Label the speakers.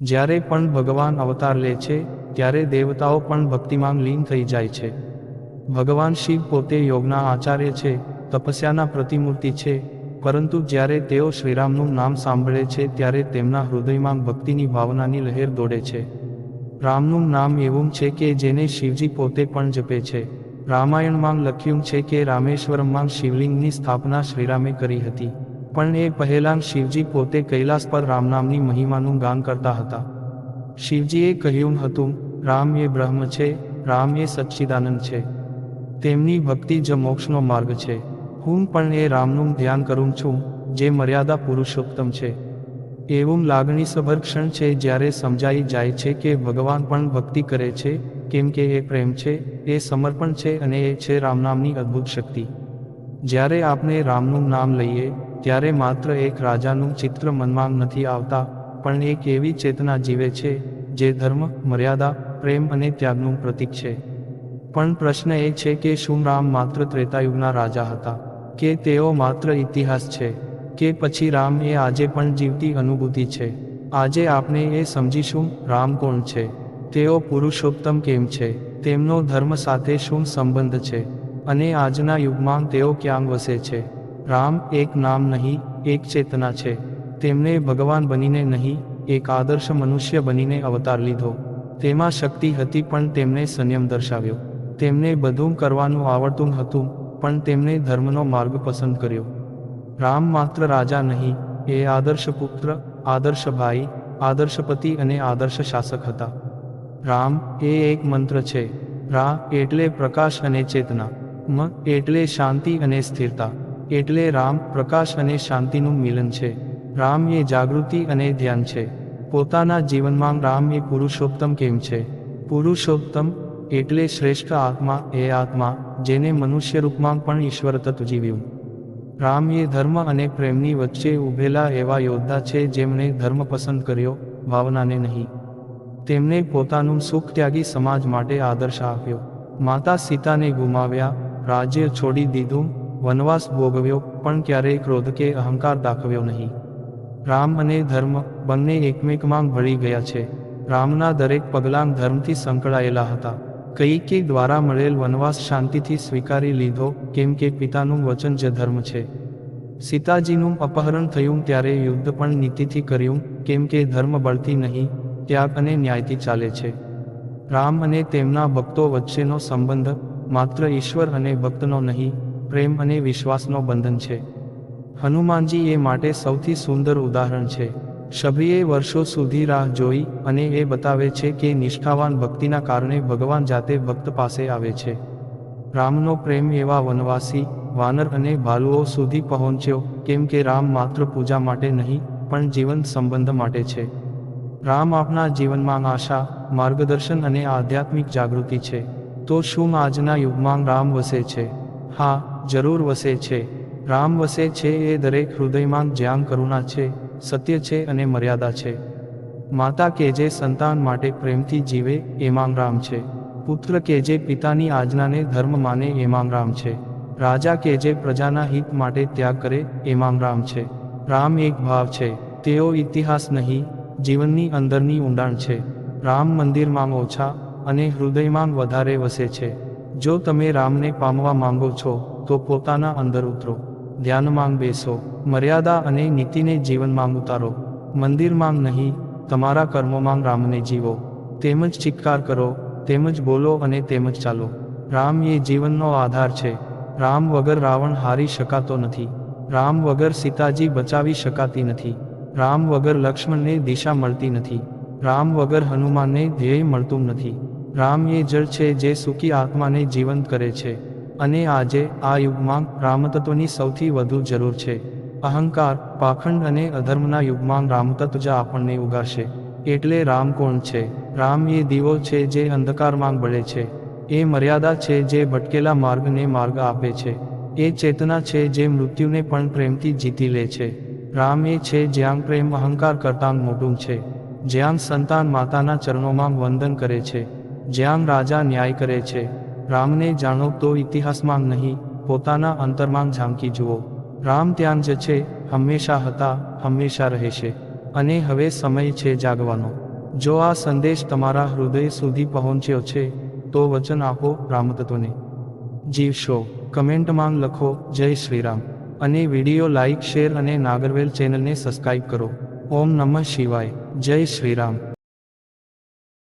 Speaker 1: જ્યારે પણ ભગવાન અવતાર લે છે, ત્યારે દેવતાઓ પણ ભક્તિમાં લીન થઈ જાય છે. ભગવાન શિવ પોતે યોગના આચાર્ય છે, તપસ્યાના પ્રતિમૂર્તિ છે, પરંતુ જ્યારે તેઓ શ્રીરામનું નામ સાંભળે છે, ત્યારે તેમના હૃદયમાં ભક્તિની ભાવનાની લહેર દોડે છે. રામનું નામ એવું છે કે જેને શિવજી પોતે પણ જપે છે. રામાયણમાં લખ્યું છે કે રામેશ્વરમમાં શિવલિંગની સ્થાપના શ્રીરામે કરી હતી. પણ એ પહેલાં શિવજી પોતે કૈલાસ પર રામનામની મહિમાનું ગાન કરતા હતા. શિવજીએ કહ્યું હતું, રામ એ બ્રહ્મ છે, રામ એ સચ્ચિદાનંદ છે. તેમની ભક્તિ જ મોક્ષનો માર્ગ છે. હું પણ એ રામનું ધ્યાન કરું છું, જે મર્યાદા પુરુષોત્તમ છે. એવું લાગણીસભર ક્ષણ છે જ્યારે સમજાઈ જાય છે કે ભગવાન પણ ભક્તિ કરે છે, કેમ કે એ પ્રેમ છે, એ સમર્પણ છે અને એ છે રામનામની અદ્ભુત શક્તિ. જ્યારે આપણે રામનું નામ લઈએ ત્યારે માત્ર એક રાજાનું ચિત્ર મનમાં નથી આવતા, પણ એક એવી ચેતના જીવે છે, જે ધર્મ, મર્યાદા, પ્રેમ અને ત્યાગનું પ્રતીક છે. પણ પ્રશ્ન એ છે કે શું રામ માત્ર ત્રેતાયુગના રાજા હતા, કે તેઓ માત્ર ઇતિહાસ છે, કે પછી રામ એ આજે પણ જીવતી અનુભૂતિ છે? આજે આપણે એ સમજીશું, રામ કોણ છે? તેઓ પુરુષોત્તમ કેમ છે? તેમનો ધર્મ સાથે શું સંબંધ છે? અને આજના યુગમાં તેઓ ક્યાં વસે છે? રામ એક નામ નહીં, એક ચેતના છે. તેમણે ભગવાન બનીને નહીં, એક આદર્શ મનુષ્ય બનીને અવતાર લીધો. તેમાં શક્તિ હતી પણ તેમણે સંયમ દર્શાવ્યો. તેમને બધું કરવાનું આવડતું હતું, પણ તેમણે ધર્મનો માર્ગ પસંદ કર્યો. રામ માત્ર રાજા નહીં, એ આદર્શ પુત્ર, આદર્શ ભાઈ, આદર્શ પતિ અને આદર્શ શાસક હતા. રામ એ એક મંત્ર છે. રા એટલે પ્રકાશ અને ચેતના. મ એટલે શાંતિ અને સ્થિરતા. એટલે રામ, પ્રકાશ અને શાંતિનું મિલન છે. રામ એ જાગૃતિ અને ધ્યાન છે. પોતાના જીવનમાં રામ એ પુરુષોત્તમ કેમ છે? પુરુષોત્તમ એટલે શ્રેષ્ઠ આત્મા એ આત્મા, જેને મનુષ્ય રૂપમાં પણ ઈશ્વર તત્વ જીવ્યું. રામ એ ધર્મ અને પ્રેમની વચ્ચે ઊભેલા એવા યોદ્ધા છે જેમણે ધર્મ પસંદ કર્યો, ભાવનાને નહીં. તેમણે પોતાનું સુખ ત્યાગી સમાજ માટે આદર્શ આપ્યો. માતા સીતાને ગુમાવ્યા, રાજ્ય છોડી દીધું વનવાસ ભોગવ્યો, પણ ક્યારેય ક્રોધ કે અહંકાર દાખવ્યો નહીં. રામ અને ધર્મ બંને એકમેકમાં ભળી ગયા છે. રામના દરેક પગલાં ધર્મથી સંકળાયેલા હતા. કૈકે દ્વારા મળેલ વનવાસ શાંતિથી સ્વીકારી લીધો, કેમ કે પિતાનું વચન જ ધર્મ છે. સીતાજીનું અપહરણ થયું ત્યારે યુદ્ધ પણ નીતિથી કર્યું, કેમ કે ધર્મ બળથી નહીં, ત્યાગ અને ન્યાયથી ચાલે છે. રામ અને તેમના ભક્તો વચ્ચેનો સંબંધ માત્ર ઈશ્વર અને ભક્તનો નહીં પ્રેમ અને વિશ્વાસનો બંધન છે. હનુમાનજી એ માટે સૌથી સુંદર ઉદાહરણ છે. શબરીએ વર્ષો સુધી રાહ જોઈ અને એ બતાવે છે કે નિષ્ઠાવાન ભક્તિના કારણે ભગવાન જાતે ભક્ત પાસે આવે છે. રામનો પ્રેમ એવા વનવાસી, વાનર અને ભાલુઓ સુધી પહોંચ્યો, કેમ કે રામ માત્ર પૂજા માટે નહીં, પણ જીવન સંબંધ માટે છે. રામ આપના જીવનમાં આશા, માર્ગદર્શન અને આધ્યાત્મિક જાગૃતિ છે. તો શું આજના યુગમાં રામ વસે છે? હા જરૂર વસે છે. રામ વસે છે એ દરેક હૃદયમાં જ્યાં કરુણા છે, સત્ય છે અને મર્યાદા છે. માતા કે જે સંતાન માટે પ્રેમથી જીવે એમાં રામ છે. પુત્ર કે જે પિતાની આજ્ઞાને ધર્મ માને એમાં રામ છે. રાજા કે જે પ્રજાના હિત માટે ત્યાગ કરે એમાં રામ છે. રામ એક ભાવ છે. તેઓ ઇતિહાસ નહીં, જીવનની અંદરની ઊંડાણ છે. રામ મંદિરમાં ઓછા અને હૃદયમાં વધારે વસે છે. જો તમે રામને પામવા માંગો છો, તો પોતાના અંદર ઉતરો. ધ્યાનમાં બેસો. મર્યાદા અને નીતિને જીવનમાં ઉતારો. મંદિરમાં નહીં, તમારા કર્મોમાં રામને જીવો. તેમજ ચિત્કાર કરો, તેમજ બોલો અને તેમજ ચાલો. રામ એ જીવનનો આધાર છે. રામ વગર રાવણ હારી શકાતો નથી. રામ વગર સીતાજી બચાવી શકાતી નથી. રામ વગર લક્ષ્મણને દિશા મળતી નથી. રામ વગર હનુમાનને ધ્યેય મળતું નથી. રામ એ જળ છે જે સુખી આત્માને જીવંત કરે છે. અને આજે, આ યુગમાં, રામતત્વની સૌથી વધુ જરૂર છે. અહંકાર, પાખંડ અને અધર્મના યુગમાં રામતત્વ આપણને ઉગાશે. એટલે રામ કોણ છે? રામ એ દીવો છે જે અંધકારમાં બળે છે. એ મર્યાદા છે જે ભટકેલા માર્ગને માર્ગ આપે છે. એ ચેતના છે જે મૃત્યુને પણ પ્રેમથી જીતી લે છે. રામ એ છે જ્યાં પ્રેમ અહંકાર કરતાં મોટું છે. જ્યાં સંતાન માતાના ચરણોમાં વંદન કરે છે. જ્યાં રાજા ન્યાય કરે છે, રામને જાણો તો ઇતિહાસમાં નહીં, પોતાના અંતરમાં ઝાંકી જુઓ. રામ ત્યાં જ છે, હંમેશા હતા, હંમેશા રહેશે. અને હવે સમય છે જાગવાનો. જો આ સંદેશ તમારા હૃદય સુધી પહોંચ્યો છે, તો વચન આપો રામતત્વને. જીવશો કમેન્ટમાં લખો, જય શ્રીરામ. અને વીડિયો લાઇક શેર અને નાગરવેલ ચેનલને સબસ્ક્રાઇબ કરો. ઓમ નમઃ શિવાય. જય શ્રીરામ.